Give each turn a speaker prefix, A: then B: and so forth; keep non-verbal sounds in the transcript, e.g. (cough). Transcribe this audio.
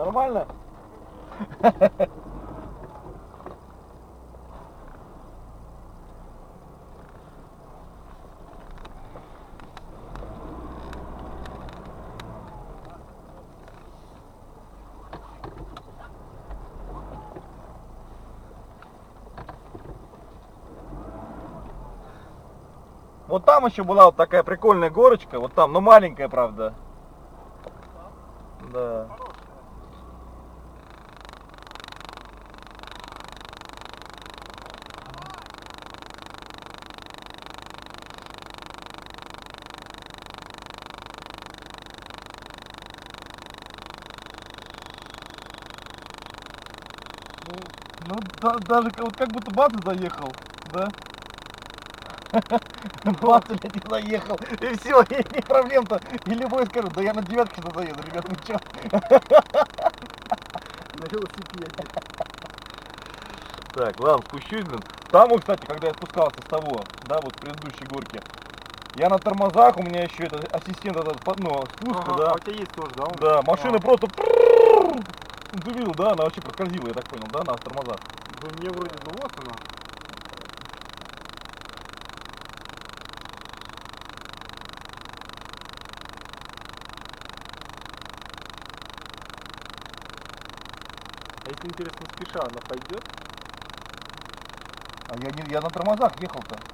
A: Нормально? Вот там еще была вот такая прикольная горочка, вот там, но маленькая, правда. Да. Ну, да- даже вот как будто бац заехал, да? (laughs) Бац, блядь, и заехал. И все, и не проблем-то. И любой скажет, да я на девятке что заеду, ребят, ну чё? (laughs)
B: На велосипеде.
A: Так, ладно, спущусь, блин. Там, кстати, когда я спускался с того, да, вот предыдущей горки, я на тормозах, у меня еще это ассистент этот, ну, спуска,
B: Ага,
A: да.
B: у тебя есть тоже, да?
A: Да, машина
B: А.
A: просто... Ты видел, да, она вообще проскользила, я так понял, да, на тормозах.
B: Ну, мне вроде, ну вот она. А если интересно, спеша она пойдет?
A: А я, не, я на тормозах ехал-то.